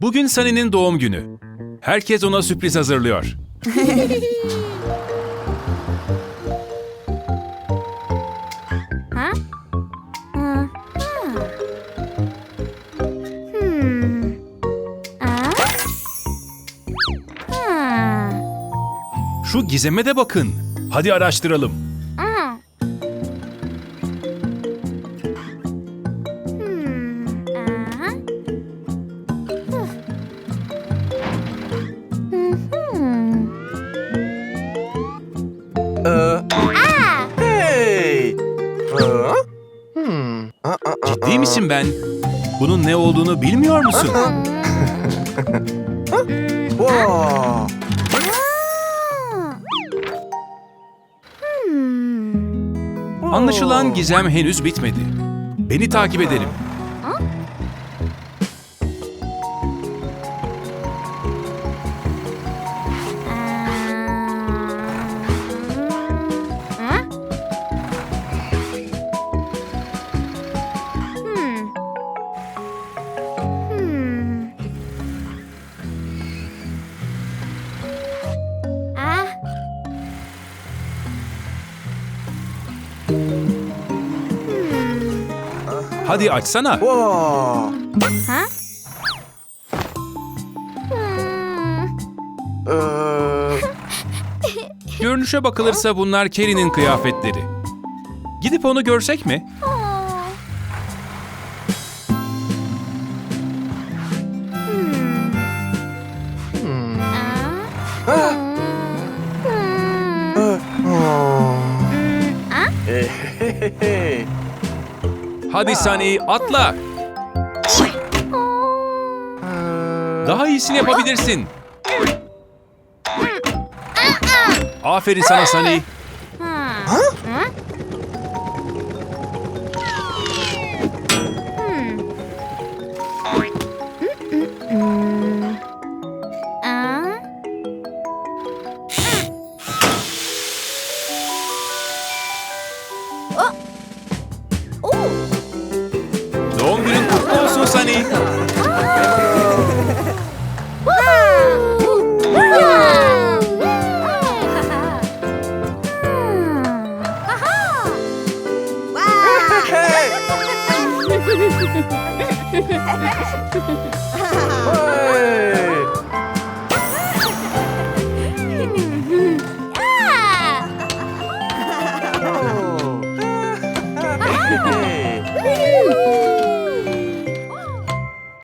Bugün Sunny'nin doğum günü. Herkes ona sürpriz hazırlıyor. Ha? Hı. Hmm. Aa? Ha. Şu gizeme de bakın. Hadi araştıralım. Ciddi aa. misin ben? Bunun ne olduğunu bilmiyor musun? Hmm. Anlaşılan gizem henüz bitmedi. Beni takip edelim. Hadi açsana. Wow! Ha? Ee, Görünüşe bakılırsa bunlar Kerry'nin kıyafetleri. Gidip onu görsek mi? Hadi Sunny atla. Daha iyisini yapabilirsin. Aferin sana Sunny. Ha? 이 와! 아. 아.